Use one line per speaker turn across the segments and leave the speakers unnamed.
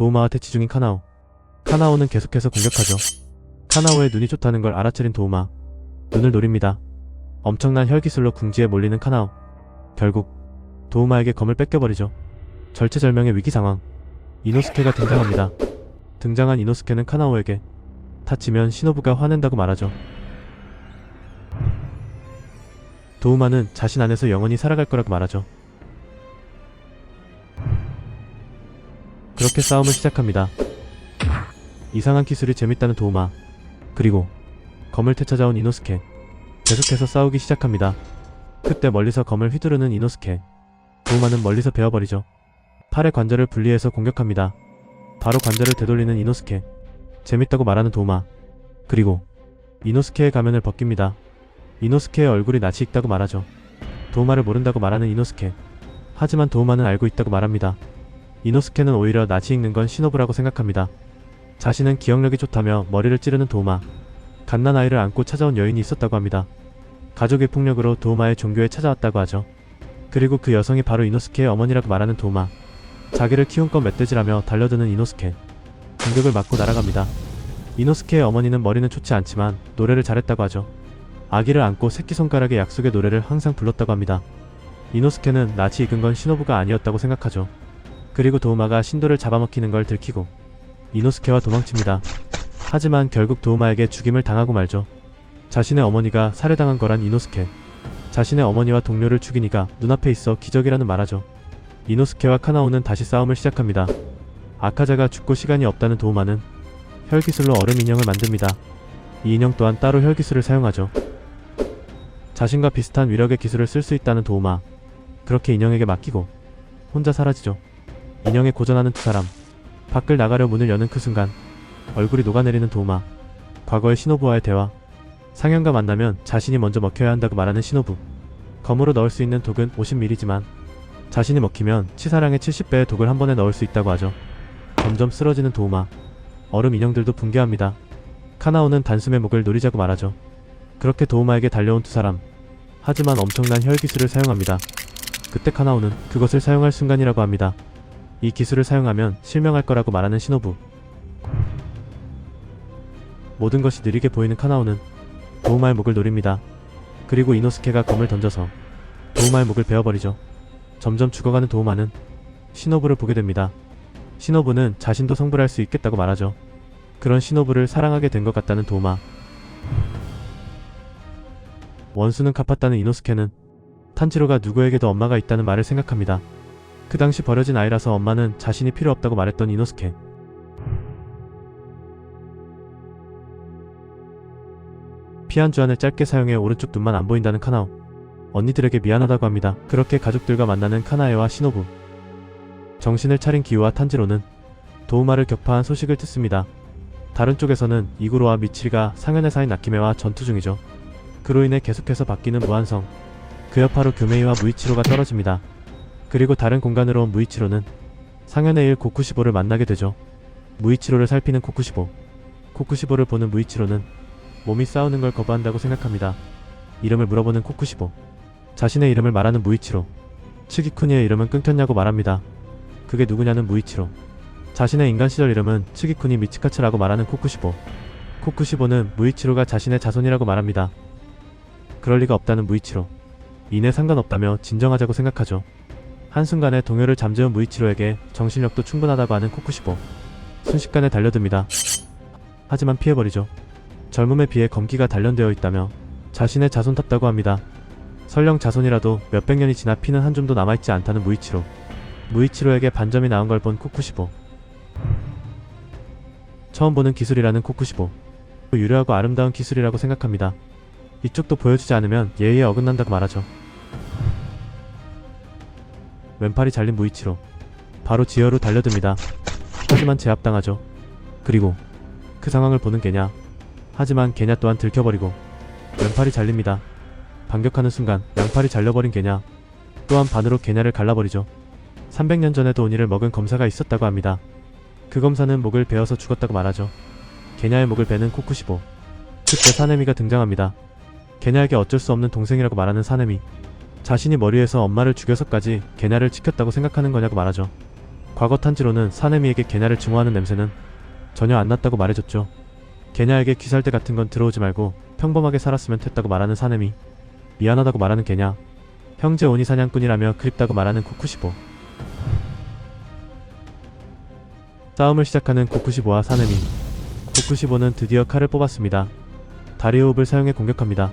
도우마와 대치 중인 카나오. 카나오는 계속해서 공격하죠. 카나오의 눈이 좋다는 걸 알아차린 도우마. 눈을 노립니다. 엄청난 혈기술로 궁지에 몰리는 카나오. 결국 도우마에게 검을 뺏겨버리죠. 절체절명의 위기 상황. 이노스케가 등장합니다. 등장한 이노스케는 카나오에게 다치면 시노부가 화낸다고 말하죠. 도우마는 자신 안에서 영원히 살아갈 거라고 말하죠. 그렇게 싸움을 시작합니다. 이상한 기술이 재밌다는 도우마. 그리고 검을 되찾아온 이노스케. 계속해서 싸우기 시작합니다. 그때 멀리서 검을 휘두르는 이노스케. 도우마는 멀리서 베어버리죠. 팔의 관절을 분리해서 공격합니다. 바로 관절을 되돌리는 이노스케. 재밌다고 말하는 도우마. 그리고 이노스케의 가면을 벗깁니다. 이노스케의 얼굴이 낯이 익다고 말하죠. 도우마를 모른다고 말하는 이노스케. 하지만 도우마는 알고 있다고 말합니다. 이노스케는 오히려 낯이 익는 건 시노부라고 생각합니다. 자신은 기억력이 좋다며 머리를 찌르는 도우마. 갓난 아이를 안고 찾아온 여인이 있었다고 합니다. 가족의 폭력으로 도우마의 종교에 찾아왔다고 하죠. 그리고 그 여성이 바로 이노스케의 어머니라고 말하는 도우마. 자기를 키운 건 멧돼지라며 달려드는 이노스케. 공격을 맞고 날아갑니다. 이노스케의 어머니는 머리는 좋지 않지만 노래를 잘했다고 하죠. 아기를 안고 새끼손가락의 약속의 노래를 항상 불렀다고 합니다. 이노스케는 낯이 익은 건 시노부가 아니었다고 생각하죠. 그리고 도우마가 신도를 잡아먹히는 걸 들키고 이노스케와 도망칩니다. 하지만 결국 도우마에게 죽임을 당하고 말죠. 자신의 어머니가 살해당한 거란 이노스케. 자신의 어머니와 동료를 죽이니까 눈앞에 있어 기적이라는 말하죠. 이노스케와 카나오는 다시 싸움을 시작합니다. 아카자가 죽고 시간이 없다는 도우마는 혈기술로 얼음 인형을 만듭니다. 이 인형 또한 따로 혈기술을 사용하죠. 자신과 비슷한 위력의 기술을 쓸 수 있다는 도우마. 그렇게 인형에게 맡기고 혼자 사라지죠. 인형에 고전하는 두 사람. 밖을 나가려 문을 여는 그 순간 얼굴이 녹아내리는 도우마. 과거의 시노부와의 대화. 상현과 만나면 자신이 먼저 먹혀야 한다고 말하는 시노부. 검으로 넣을 수 있는 독은 50ml지만 자신이 먹히면 치사량의 70배의 독을 한 번에 넣을 수 있다고 하죠. 점점 쓰러지는 도우마. 얼음 인형들도 붕괴합니다. 카나오는 단숨에 목을 노리자고 말하죠. 그렇게 도우마에게 달려온 두 사람. 하지만 엄청난 혈기술을 사용합니다. 그때 카나오는 그것을 사용할 순간이라고 합니다. 이 기술을 사용하면 실명할 거라고 말하는 시노부. 모든 것이 느리게 보이는 카나오는 도우마의 목을 노립니다. 그리고 이노스케가 검을 던져서 도우마의 목을 베어버리죠. 점점 죽어가는 도우마는 시노부를 보게 됩니다. 시노부는 자신도 성불할 수 있겠다고 말하죠. 그런 시노부를 사랑하게 된 것 같다는 도우마. 원수는 갚았다는 이노스케는 탄지로가 누구에게도 엄마가 있다는 말을 생각합니다. 그 당시 버려진 아이라서 엄마는 자신이 필요 없다고 말했던 이노스케. 피한 주안을 짧게 사용해 오른쪽 눈만 안 보인다는 카나오. 언니들에게 미안하다고 합니다. 그렇게 가족들과 만나는 카나에와 시노부. 정신을 차린 기우와 탄지로는 도우마를 격파한 소식을 듣습니다. 다른 쪽에서는 이구로와 미치리가 상현의 사인 나키메와 전투 중이죠. 그로 인해 계속해서 바뀌는 무한성. 그 여파로 교메이와 무이치로가 떨어집니다. 그리고 다른 공간으로 온 무이치로는 상현의 일 고쿠시보를 만나게 되죠. 무이치로를 살피는 코쿠시보. 코쿠시보를 보는 무이치로는 몸이 싸우는 걸 거부한다고 생각합니다. 이름을 물어보는 코쿠시보. 자신의 이름을 말하는 무이치로. 츠기쿠니의 이름은 끊겼냐고 말합니다. 그게 누구냐는 무이치로. 자신의 인간 시절 이름은 츠기쿠니 미치카츠라고 말하는 코쿠시보. 코쿠시보는 무이치로가 자신의 자손이라고 말합니다. 그럴 리가 없다는 무이치로. 이내 상관없다며 진정하자고 생각하죠. 한순간에 동요를 잠재운 무이치로에게 정신력도 충분하다고 하는 코쿠시보. 순식간에 달려듭니다. 하지만 피해버리죠. 젊음에 비해 검기가 단련되어 있다며 자신의 자손 탔다고 합니다. 설령 자손이라도 몇백 년이 지나 피는 한 줌도 남아있지 않다는 무이치로. 무이치로에게 반점이 나온 걸 본 코쿠시보. 처음 보는 기술이라는 코쿠시보. 유려하고 아름다운 기술이라고 생각합니다. 이쪽도 보여주지 않으면 예의에 어긋난다고 말하죠. 왼팔이 잘린 무이치로. 바로 지어로 달려듭니다. 하지만 제압당하죠. 그리고 그 상황을 보는 게냐. 하지만 게냐 또한 들켜버리고 왼팔이 잘립니다. 반격하는 순간 양팔이 잘려버린 게냐. 또한 반으로 게냐를 갈라버리죠. 300년 전에도 오니를 먹은 검사가 있었다고 합니다. 그 검사는 목을 베어서 죽었다고 말하죠. 게냐의 목을 베는 코쿠시보. 그때 사네미가 등장합니다. 게냐에게 어쩔 수 없는 동생이라고 말하는 사네미. 자신이 머리에서 엄마를 죽여서까지 게냐를 지켰다고 생각하는 거냐고 말하죠. 과거 탄지로는 사내미에게 게냐를 증오하는 냄새는 전혀 안 났다고 말해줬죠. 게냐에게 귀살대 같은 건 들어오지 말고 평범하게 살았으면 됐다고 말하는 사내미. 미안하다고 말하는 게냐. 형제 오니 사냥꾼이라며 그립다고 말하는 코쿠시보. 싸움을 시작하는 코쿠시보와 사내미. 코쿠시보는 드디어 칼을 뽑았습니다. 다리호흡을 사용해 공격합니다.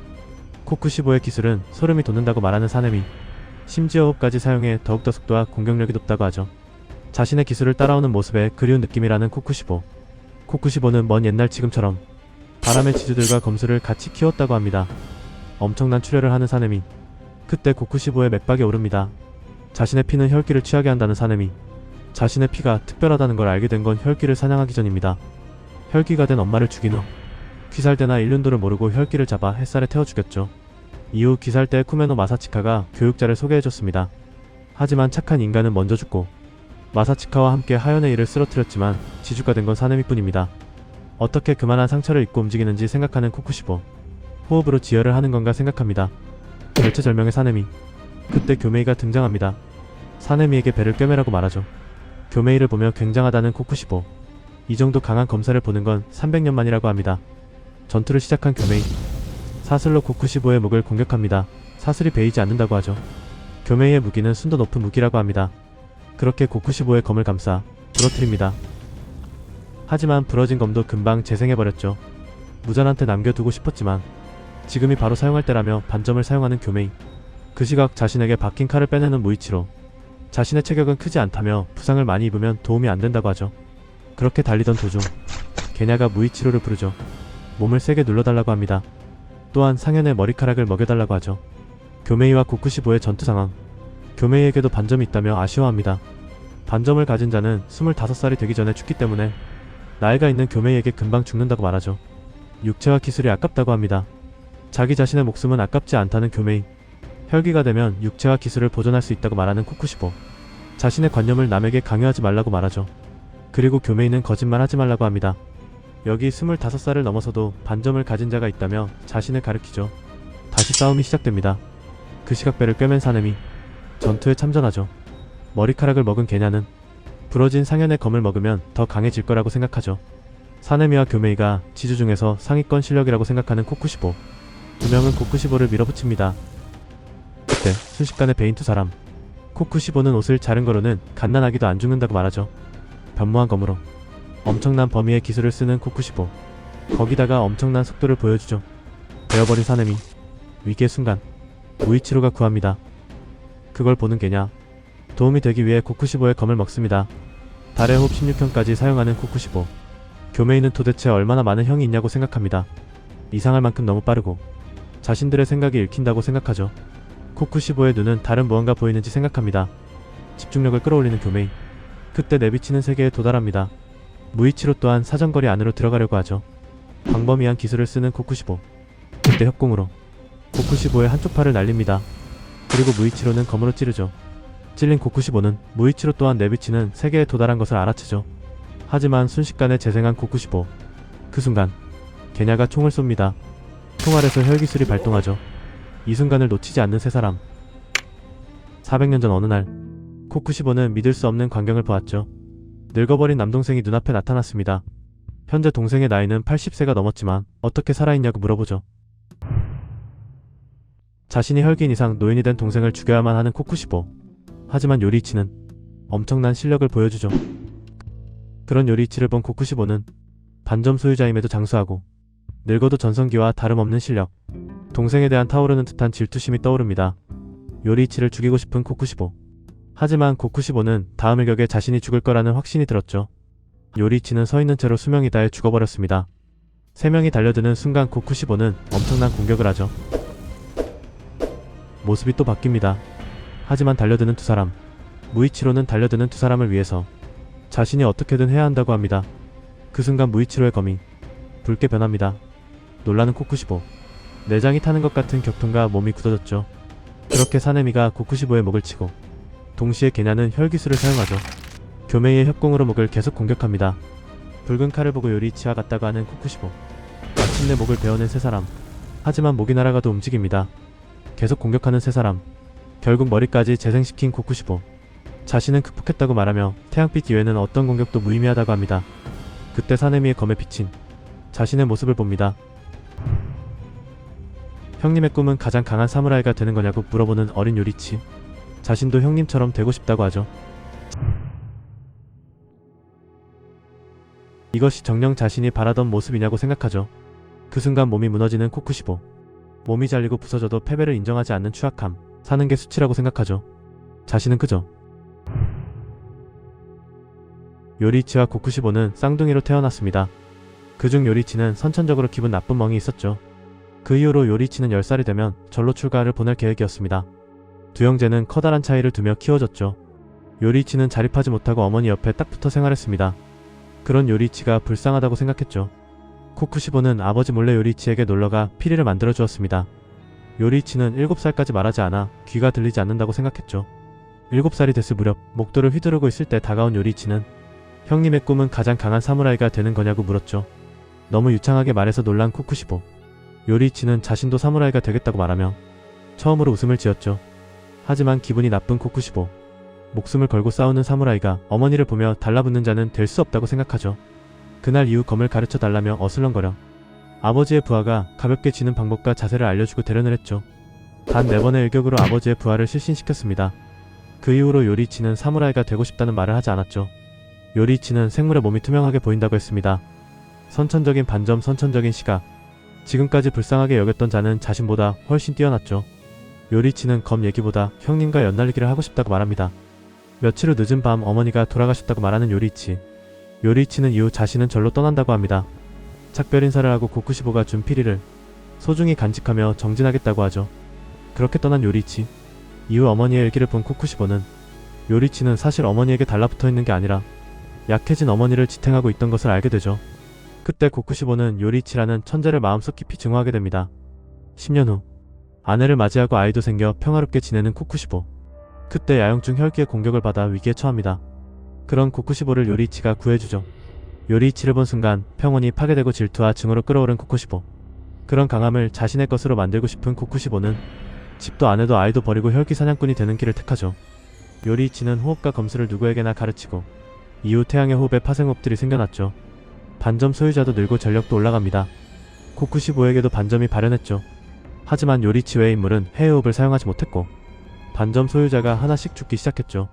코쿠시보의 기술은 소름이 돋는다고 말하는 사내미. 심지어 호흡까지 사용해 더욱더 속도와 공격력이 높다고 하죠. 자신의 기술을 따라오는 모습에 그리운 느낌이라는 코쿠시보. 코쿠시보는 먼 옛날 지금처럼 바람의 지주들과 검수를 같이 키웠다고 합니다. 엄청난 출혈을 하는 사내미. 그때 코쿠시보의 맥박이 오릅니다. 자신의 피는 혈기를 취하게 한다는 사내미. 자신의 피가 특별하다는 걸 알게 된 건 혈기를 사냥하기 전입니다. 혈기가 된 엄마를 죽인 후 귀살대나 일륜도를 모르고 혈기를 잡아 햇살에 태워 죽였죠. 이후 귀살대 쿠메노 마사치카가 교육자를 소개해줬습니다. 하지만 착한 인간은 먼저 죽고 마사치카와 함께 하연의 일을 쓰러뜨렸지만 지주가 된 건 사내미뿐입니다. 어떻게 그만한 상처를 입고 움직이는지 생각하는 코쿠시보. 호흡으로 지혈을 하는 건가 생각합니다. 절체절명의 사내미. 그때 교메이가 등장합니다. 사내미에게 배를 꿰매라고 말하죠. 교메이를 보며 굉장하다는 코쿠시보. 이 정도 강한 검사를 보는 건 300년 만이라고 합니다. 전투를 시작한 교메이. 사슬로 코쿠시보의 목을 공격합니다. 사슬이 베이지 않는다고 하죠. 교메이의 무기는 순도 높은 무기라고 합니다. 그렇게 코쿠시보의 검을 감싸 부러뜨립니다. 하지만 부러진 검도 금방 재생해버렸죠. 무전한테 남겨두고 싶었지만 지금이 바로 사용할 때라며 반점을 사용하는 교메이. 그 시각 자신에게 박힌 칼을 빼내는 무이치로. 자신의 체격은 크지 않다며 부상을 많이 입으면 도움이 안 된다고 하죠. 그렇게 달리던 도중 게냐가 무이치로를 부르죠. 몸을 세게 눌러달라고 합니다. 또한 상현의 머리카락을 먹여달라고 하죠. 교메이와 고쿠시보의 전투 상황. 교메이에게도 반점이 있다며 아쉬워합니다. 반점을 가진 자는 25살이 되기 전에 죽기 때문에 나이가 있는 교메이에게 금방 죽는다고 말하죠. 육체와 기술이 아깝다고 합니다. 자기 자신의 목숨은 아깝지 않다는 교메이. 혈기가 되면 육체와 기술을 보존할 수 있다고 말하는 코쿠시보. 자신의 관념을 남에게 강요하지 말라고 말하죠. 그리고 교메이는 거짓말 하지 말라고 합니다. 여기 25살을 넘어서도 반점을 가진 자가 있다며 자신을 가리키죠. 다시 싸움이 시작됩니다. 그 시각 배를 꿰맨 사nem이 전투에 참전하죠. 머리카락을 먹은 게냐는 부러진 상현의 검을 먹으면 더 강해질 거라고 생각하죠. 사네미와 교메이가 지주 중에서 상위권 실력이라고 생각하는 코쿠시보. 두 명은 코쿠시보를 밀어붙입니다. 그때 순식간에 베인 두 사람. 코쿠시보는 옷을 자른 거로는 갓난아기도 안 죽는다고 말하죠. 변모한 검으로 엄청난 범위의 기술을 쓰는 코쿠시보. 거기다가 엄청난 속도를 보여주죠. 베어버린 사네미. 위기의 순간 무이치로가 구합니다. 그걸 보는 게냐. 도움이 되기 위해 코쿠시보의 검을 먹습니다. 달의 호흡 16형까지 사용하는 코쿠시보. 교메이는 도대체 얼마나 많은 형이 있냐고 생각합니다. 이상할 만큼 너무 빠르고 자신들의 생각이 읽힌다고 생각하죠. 코쿠시보의 눈은 다른 무언가 보이는지 생각합니다. 집중력을 끌어올리는 교메이. 그때 내비치는 세계에 도달합니다. 무이치로 또한 사정거리 안으로 들어가려고 하죠. 광범위한 기술을 쓰는 코쿠시보. 그때 협공으로 코쿠시보의 한쪽 팔을 날립니다. 그리고 무이치로는 검으로 찌르죠. 찔린 코쿠시보는 무이치로 또한 내비치는 세계에 도달한 것을 알아채죠. 하지만 순식간에 재생한 코쿠시보. 그 순간 게냐가 총을 쏩니다. 총알에서 혈기술이 발동하죠. 이 순간을 놓치지 않는 세 사람. 400년 전 어느 날 코쿠시보는 믿을 수 없는 광경을 보았죠. 늙어버린 남동생이 눈앞에 나타났습니다. 현재 동생의 나이는 80세가 넘었지만 어떻게 살아있냐고 물어보죠. 자신이 혈기인 이상 노인이 된 동생을 죽여야만 하는 코쿠시보. 하지만 요리이치는 엄청난 실력을 보여주죠. 그런 요리이치를 본 코쿠시보는 반점 소유자임에도 장수하고 늙어도 전성기와 다름없는 실력. 동생에 대한 타오르는 듯한 질투심이 떠오릅니다. 요리이치를 죽이고 싶은 코쿠시보. 하지만 코쿠시보는 다음 일격에 자신이 죽을 거라는 확신이 들었죠. 요리이치는 서 있는 채로 수명이 다해 죽어버렸습니다. 세 명이 달려드는 순간 코쿠시보는 엄청난 공격을 하죠. 모습이 또 바뀝니다. 하지만 달려드는 두 사람. 무이치로는 달려드는 두 사람을 위해서 자신이 어떻게든 해야 한다고 합니다. 그 순간 무이치로의 검이 붉게 변합니다. 놀라는 코쿠시보. 내장이 타는 것 같은 격통과 몸이 굳어졌죠. 그렇게 사네미가 코쿠시보의 목을 치고 동시에 게냐는 혈기술을 사용하죠. 교메이의 협공으로 목을 계속 공격합니다. 붉은 칼을 보고 요리치와 같다고 하는 코쿠시보. 마침내 목을 베어낸 세 사람. 하지만 목이 날아가도 움직입니다. 계속 공격하는 세 사람. 결국 머리까지 재생시킨 코쿠시보. 자신은 극복했다고 말하며 태양빛 이외에는 어떤 공격도 무의미하다고 합니다. 그때 사내미의 검에 비친 자신의 모습을 봅니다. 형님의 꿈은 가장 강한 사무라이가 되는 거냐고 물어보는 어린 요리치. 자신도 형님처럼 되고 싶다고 하죠. 이것이 정녕 자신이 바라던 모습이냐고 생각하죠. 그 순간 몸이 무너지는 코쿠시보. 몸이 잘리고 부서져도 패배를 인정하지 않는 추악함. 사는 게 수치라고 생각하죠. 자신은 그저 요리치와 코쿠시보는 쌍둥이로 태어났습니다. 그중 요리치는 선천적으로 기분 나쁜 멍이 있었죠. 그 이후로 요리치는 10살이 되면 절로 출가를 보낼 계획이었습니다. 두 형제는 커다란 차이를 두며 키워졌죠. 요리치는 자립하지 못하고 어머니 옆에 딱 붙어 생활했습니다. 그런 요리치가 불쌍하다고 생각했죠. 코쿠시보는 아버지 몰래 요리치에게 놀러가 피리를 만들어 주었습니다. 요리치는 7살까지 말하지 않아 귀가 들리지 않는다고 생각했죠. 7살이 됐을 무렵 목도를 휘두르고 있을 때 다가온 요리치는 형님의 꿈은 가장 강한 사무라이가 되는 거냐고 물었죠. 너무 유창하게 말해서 놀란 코쿠시보. 요리치는 자신도 사무라이가 되겠다고 말하며 처음으로 웃음을 지었죠. 하지만 기분이 나쁜 코쿠시보. 목숨을 걸고 싸우는 사무라이가 어머니를 보며 달라붙는 자는 될 수 없다고 생각하죠. 그날 이후 검을 가르쳐 달라며 어슬렁거려 아버지의 부하가 가볍게 쥐는 방법과 자세를 알려주고 대련을 했죠. 단 네 번의 일격으로 아버지의 부하를 실신시켰습니다. 그 이후로 요리치는 사무라이가 되고 싶다는 말을 하지 않았죠. 요리치는 생물의 몸이 투명하게 보인다고 했습니다. 선천적인 반점 선천적인 시각. 지금까지 불쌍하게 여겼던 자는 자신보다 훨씬 뛰어났죠. 요리치는 검 얘기보다 형님과 연날리기를 하고 싶다고 말합니다. 며칠 후 늦은 밤 어머니가 돌아가셨다고 말하는 요리치. 요리치는 이후 자신은 절로 떠난다고 합니다. 작별 인사를 하고 고쿠시보가 준 피리를 소중히 간직하며 정진하겠다고 하죠. 그렇게 떠난 요리치. 이후 어머니의 일기를 본 코쿠시보는 요리치는 사실 어머니에게 달라붙어 있는 게 아니라 약해진 어머니를 지탱하고 있던 것을 알게 되죠. 그때 고쿠시보는 요리치라는 천재를 마음속 깊이 증오하게 됩니다. 10년 후 아내를 맞이하고 아이도 생겨 평화롭게 지내는 코쿠시보. 그때 야영중 혈기의 공격을 받아 위기에 처합니다. 그런 코쿠시보를 요리치가 구해주죠. 요리치를 본 순간 평온이 파괴되고 질투와 증오로 끌어오른 코쿠시보. 그런 강함을 자신의 것으로 만들고 싶은 코쿠시보는 집도 아내도 아이도 버리고 혈기 사냥꾼이 되는 길을 택하죠. 요리치는 호흡과 검수를 누구에게나 가르치고 이후 태양의 호흡에 파생호흡들이 생겨났죠. 반점 소유자도 늘고 전력도 올라갑니다. 코쿠시보에게도 반점이 발현했죠. 하지만 요리치 외의 인물은 해외호흡을 사용하지 못했고 반점 소유자가 하나씩 죽기 시작했죠.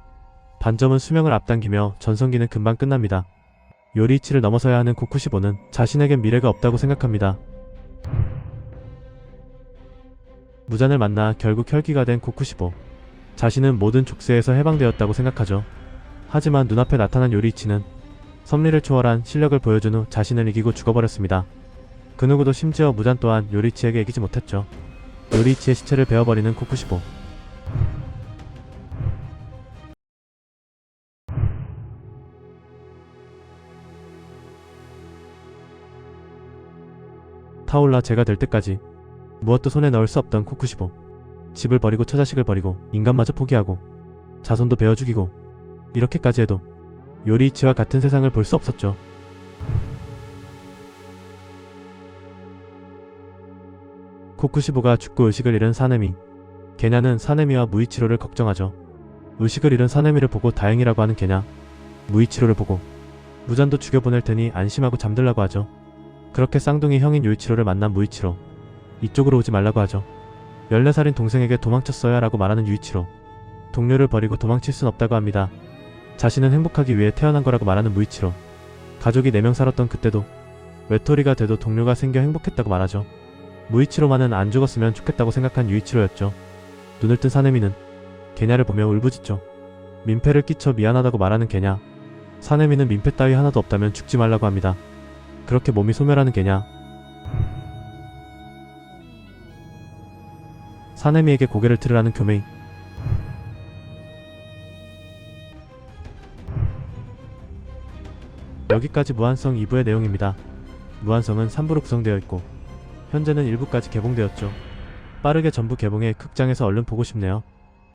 반점은 수명을 앞당기며 전성기는 금방 끝납니다. 요리치를 넘어서야 하는 코쿠시보는 자신에겐 미래가 없다고 생각합니다. 무잔을 만나 결국 혈기가 된 코쿠시보. 자신은 모든 족쇄에서 해방되었다고 생각하죠. 하지만 눈앞에 나타난 요리치는 섭리를 초월한 실력을 보여준 후 자신을 이기고 죽어버렸습니다. 그 누구도 심지어 무잔 또한 요리치에게 이기지 못했죠. 요리치의 시체를 베어버리는 코쿠시보. 타올라 제가 될 때까지 무엇도 손에 넣을 수 없던 코쿠시보. 집을 버리고 처자식을 버리고 인간마저 포기하고 자손도 베어 죽이고 이렇게까지 해도 요리이치와 같은 세상을 볼 수 없었죠. 코쿠시보가 죽고 의식을 잃은 사네미. 게냐는 사네미와 무이치로를 걱정하죠. 의식을 잃은 사네미를 보고 다행이라고 하는 게냐. 무이치로를 보고 무잔도 죽여보낼 테니 안심하고 잠들라고 하죠. 그렇게 쌍둥이 형인 요이치로를 만난 무이치로. 이쪽으로 오지 말라고 하죠. 14살인 동생에게 도망쳤어야 라고 말하는 유이치로. 동료를 버리고 도망칠 순 없다고 합니다. 자신은 행복하기 위해 태어난 거라고 말하는 무이치로. 가족이 4명 살았던 그때도 외톨이가 돼도 동료가 생겨 행복했다고 말하죠. 무이치로만은 안 죽었으면 좋겠다고 생각한 유이치로였죠. 눈을 뜬 사내미는 게냐를 보며 울부짖죠. 민폐를 끼쳐 미안하다고 말하는 게냐. 사내미는 민폐 따위 하나도 없다면 죽지 말라고 합니다. 그렇게 몸이 소멸하는 게냐. 사내미에게 고개를 들으라는 교메이. 여기까지 무한성 2부의 내용입니다. 무한성은 3부로 구성되어 있고 현재는 1부까지 개봉되었죠. 빠르게 전부 개봉해 극장에서 얼른 보고 싶네요.